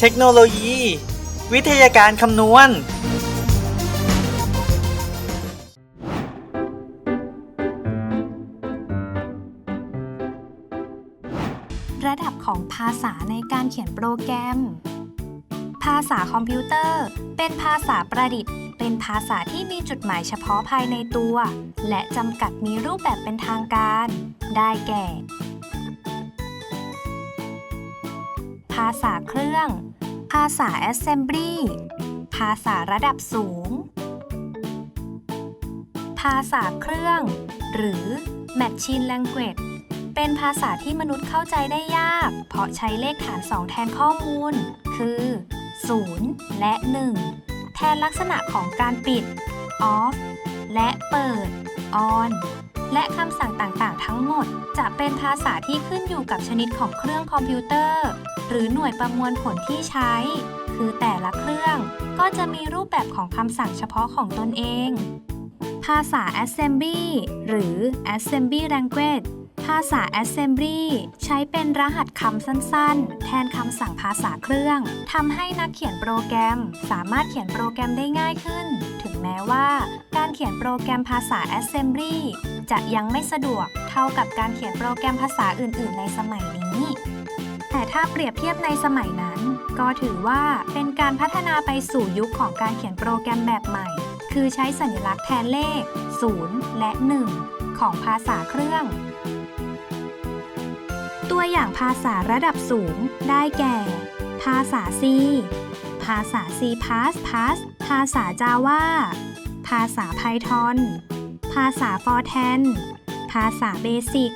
เทคโนโลยี วิทยาการคำนวณ ระดับของภาษาในการเขียนโปรแกรม ภาษาคอมพิวเตอร์ เป็นภาษาประดิษฐ์ เป็นภาษาที่มีจุดหมายเฉพาะภายในตัว และจำกัดมีรูปแบบเป็นทางการ ได้แก่ ภาษาเครื่อง ภาษา Assembly ภาษาระดับสูง ภาษาเครื่อง หรือ Machine Language เป็นภาษาที่มนุษย์เข้าใจได้ยาก เพราะใช้เลขฐาน2แทนข้อมูล คือ 0 และ 1 แทนลักษณะของการปิด off และเปิด on และคำสั่งต่างๆ ทั้งหมด จะเป็นภาษาที่ขึ้นอยู่กับชนิดของเครื่องคอมพิวเตอร์ หรือหน่วยประมวลผลที่ใช้ คือแต่ละเครื่องก็จะมีรูปแบบของคำสั่งเฉพาะของตนเอง ภาษา Assembly หรือ Assembly Language ภาษา Assembly ใช้เป็นรหัสคำสั้นๆ แทนคำสั่งภาษาเครื่องทำให้นักเขียนโปรแกรม สามารถเขียนโปรแกรมได้ง่ายขึ้น ถึงแม้ว่า การเขียนโปรแกรมภาษา Assembly จะยังไม่สะดวกเท่ากับการเขียนโปรแกรมภาษาอื่น ๆ ในสมัยนี้ แต่ถ้าเปรียบเทียบในสมัยนั้น ก็ถือว่าเป็นการพัฒนาไปสู่ยุคของการเขียนโปรแกรมแบบใหม่ คือใช้สัญลักษณ์แทนเลข 0 และ 1 ของภาษาเครื่อง ตัวอย่างภาษาระดับสูง ได้แก่ ภาษา C ภาษา C++, ภาษา Java ภาษา Python ภาษา Fortran ภาษา Basic